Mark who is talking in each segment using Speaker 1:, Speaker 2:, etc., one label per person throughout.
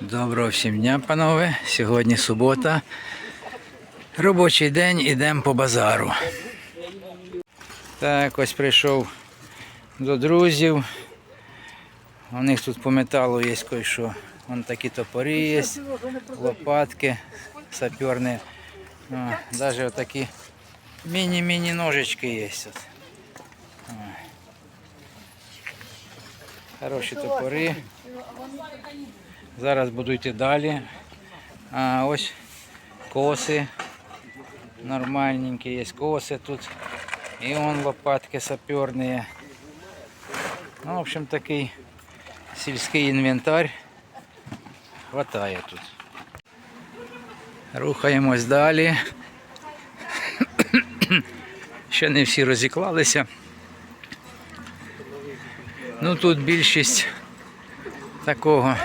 Speaker 1: Доброго всім дня, панове. Сьогодні субота. Робочий день, ідемо по базару. Так, ось прийшов до друзів. У них тут по металу є кое-що. Вон такі топори є, лопатки саперні. Навіть отакі міні-міні ножички є. Хороші топори. Зараз буду йти далі. А ось коси. Нормальненькі є коси тут. І вон лопатки саперні. Ну, в общем, такий сільський інвентар. Хватає тут. Рухаємось далі. Ще не всі розіклалися. Ну тут більшість такого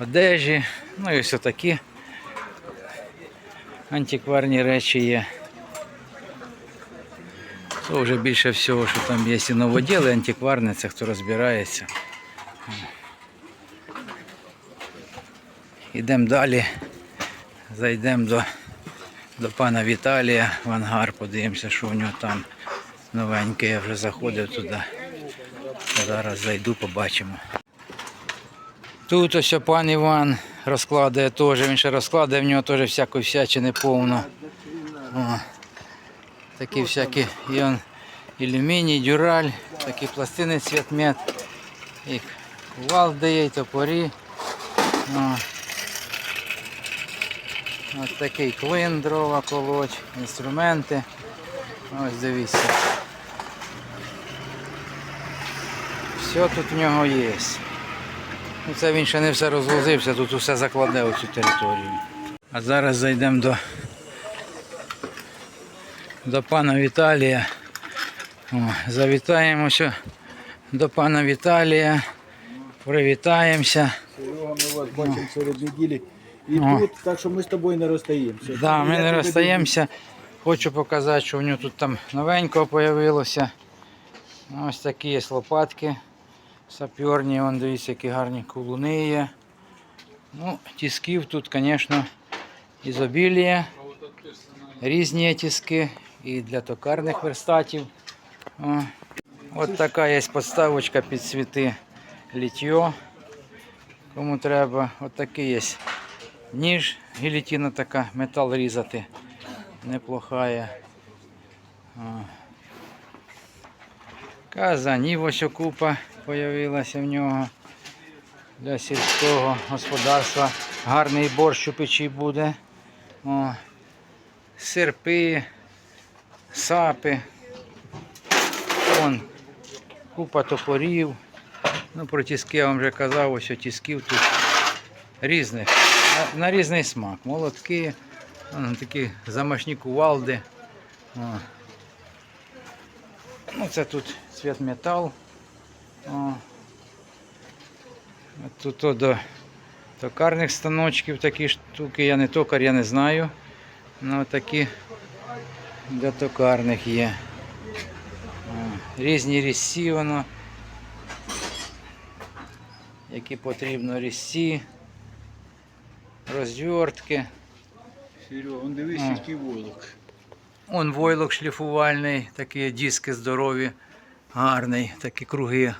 Speaker 1: одежі, ну і все такі антикварні речі є. Це вже більше всього, що там є і новоділи, антикварне, це хто розбирається. Йдемо далі, зайдемо до, до пана Віталія в ангар, подивимося, що у нього там новеньке. Я вже заходив туди. Зараз зайду, побачимо. Тут ось пан Іван розкладає теж, він ще розкладає, в нього теж всякої всячини повно. О, такі всякі і он, ілюміній, дюраль, такі пластини цвітмет, і кувалди є, і топорі. О. Ось такий клин дрова колоть, інструменти. Ось дивіться. Все тут в нього є. Ну, Це він ще не все розвозився, тут усе закладе оцю територію. А зараз зайдемо до, до пана Віталія. О, завітаємося до пана Віталія. Привітаємося.
Speaker 2: Серега, ми вас бачимо серед неділі. І
Speaker 1: О.
Speaker 2: тут, так що ми з тобою не розстаємося.
Speaker 1: Да, ми не розстаємося. Хочу показати, що в нього тут там новенького з'явилося. Ось такі є лопатки саперні, вон дивіться, які гарні кулуни є. Ну, тисків тут, звісно, ізобілія. Різні є тиски і для токарних верстатів. О. От така є подставочка під цвіти літьо. Кому треба, от такий є ніж, гілітіна така, метал різати. Неплохая. О. Казанів ось купа появилася в нього. Для сільського господарства. Гарний борщ у печі буде. О. Серпи, сапи. Вон, купа топорів. Ну, про тіски я вам вже казав, ось тісків тут різних. На, на різний смак. Молотки, такі замашні кувалди. О. Ну, це тут цвіт метал. О. Тут о, до токарних станочків такі штуки. Я не токар, я не знаю. Ну такі для токарних є. О, Різні різці воно. Які потрібно різці, розвертки.
Speaker 2: Серега, он дивись, який волок.
Speaker 1: Он войлок шліфувальний, такі диски здорові, гарний, такі круги.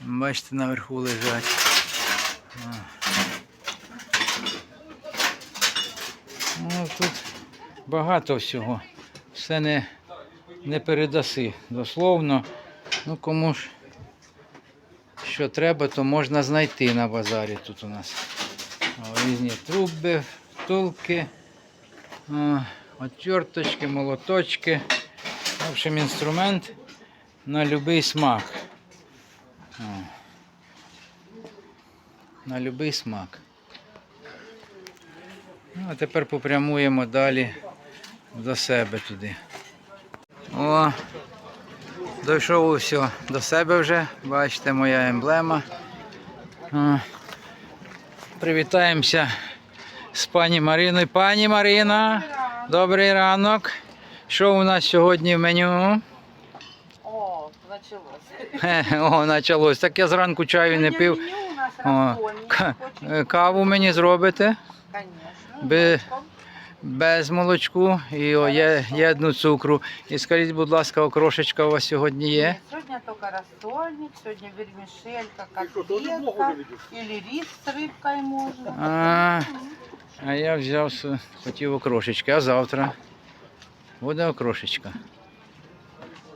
Speaker 1: Бачите, наверху лежать. Ну, тут багато всього. Все не, не передаси. Дословно. Ну кому ж що треба, то можна знайти на базарі тут у нас. Різні труби, втулки. Отверточки, молоточки. В общем, інструмент на будь-який смак. На будь-який смак. Ну, а тепер попрямуємо далі до себе туди. О, дійшов усе до себе вже. Бачите, моя емблема. Привітаємося з пані Мариною. Пані Марина, добрий ранок. Що у нас сьогодні в меню?
Speaker 3: О, началось.
Speaker 1: Хе, О, почалось. Так я зранку чаю не пив.
Speaker 3: Меню у нас
Speaker 1: О, е, каву мені зробите
Speaker 3: Конечно.
Speaker 1: Бе- без молочку і о, є, є одну цукру. І скажіть, будь ласка, окрошечка у вас сьогодні є?
Speaker 3: Нет, Сегодня только рассольник, сегодня вермишелька, котлетка или рис с рыбкой можно.
Speaker 1: А, а я взяв хотів окрошечки, а завтра буде окрошечка.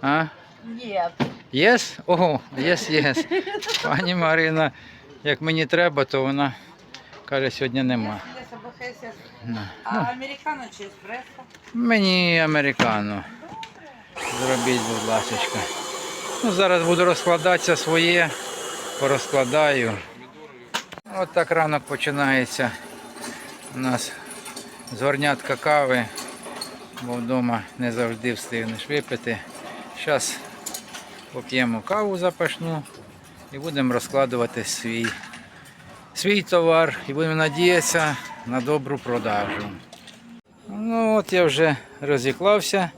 Speaker 1: А?
Speaker 3: Нет.
Speaker 1: Єс? Ого, єс, єс. Пані Марина, як мені треба, то вона каже, сьогодні нема.
Speaker 3: А американо чи еспресо?
Speaker 1: Мені американо. Зробіть, будь ласка. Ну, зараз буду розкладатися своє, порозкладаю. От так ранок починається у нас з горнятка кави, бо вдома не завжди встигнеш випити. Зараз поп'ємо каву запашну і будемо розкладувати свій, свій товар і будемо надіятися на добру продажу. Ну от я вже розіклався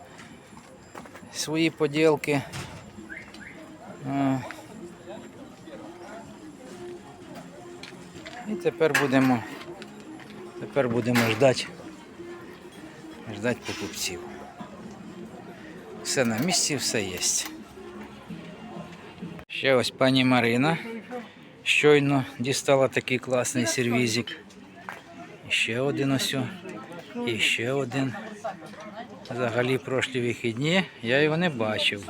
Speaker 1: свої поділки. І тепер будемо, тепер будемо ждати, ждати покупців. Все на місці, все є. Ще ось пані Марина щойно дістала такий класний сервізик. Ще один ось. І ще один. Взагалі прошлі вихідні я його не бачив.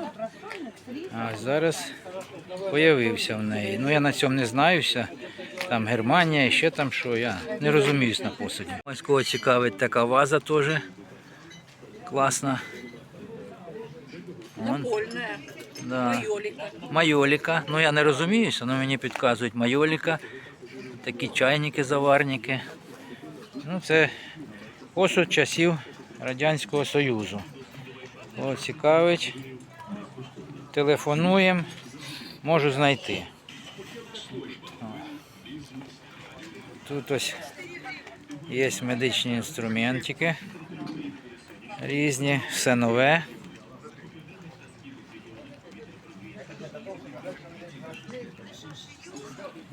Speaker 1: А зараз появився в неї. Ну я на цьому не знаюся. Там Германія і ще там що. Я не розуміюсь на посуді. Ось кого цікавить така ваза теж. Класна. Вон, да.
Speaker 3: Майолика.
Speaker 1: Майоліка. Ну я не розуміюся, але мені підказують майоліка. Такі чайники, заварники. Ну, це посуд часів Радянського Союзу. О, цікавить. Телефонуємо, можу знайти. Тут ось є медичні інструментики різні, все нове.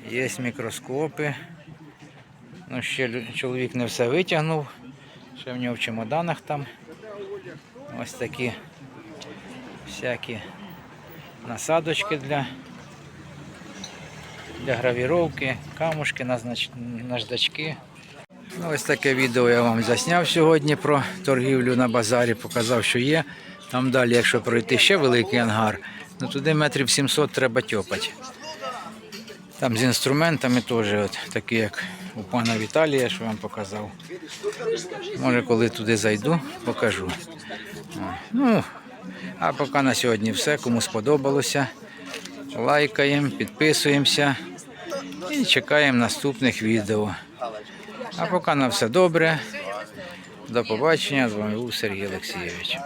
Speaker 1: Є мікроскопи. Ну, ще чоловік не все витягнув. Ще в нього в чемоданах там. Ось такі всякі насадочки для, для гравіровки, камушки, наждачки. Ну, ось таке відео я вам засняв сьогодні про торгівлю на базарі, показав, що є. Там далі, якщо пройти ще великий ангар, ну туди метрів 700 треба тьопати. Там з інструментами теж, от, такі як у пана Віталія, що вам показав. Може, коли туди зайду, покажу. Ну, а поки на сьогодні все. Кому сподобалося, лайкаємо, підписуємося і чекаємо наступних відео. А поки на все добре. До побачення. З вами був Сергій Олексійович.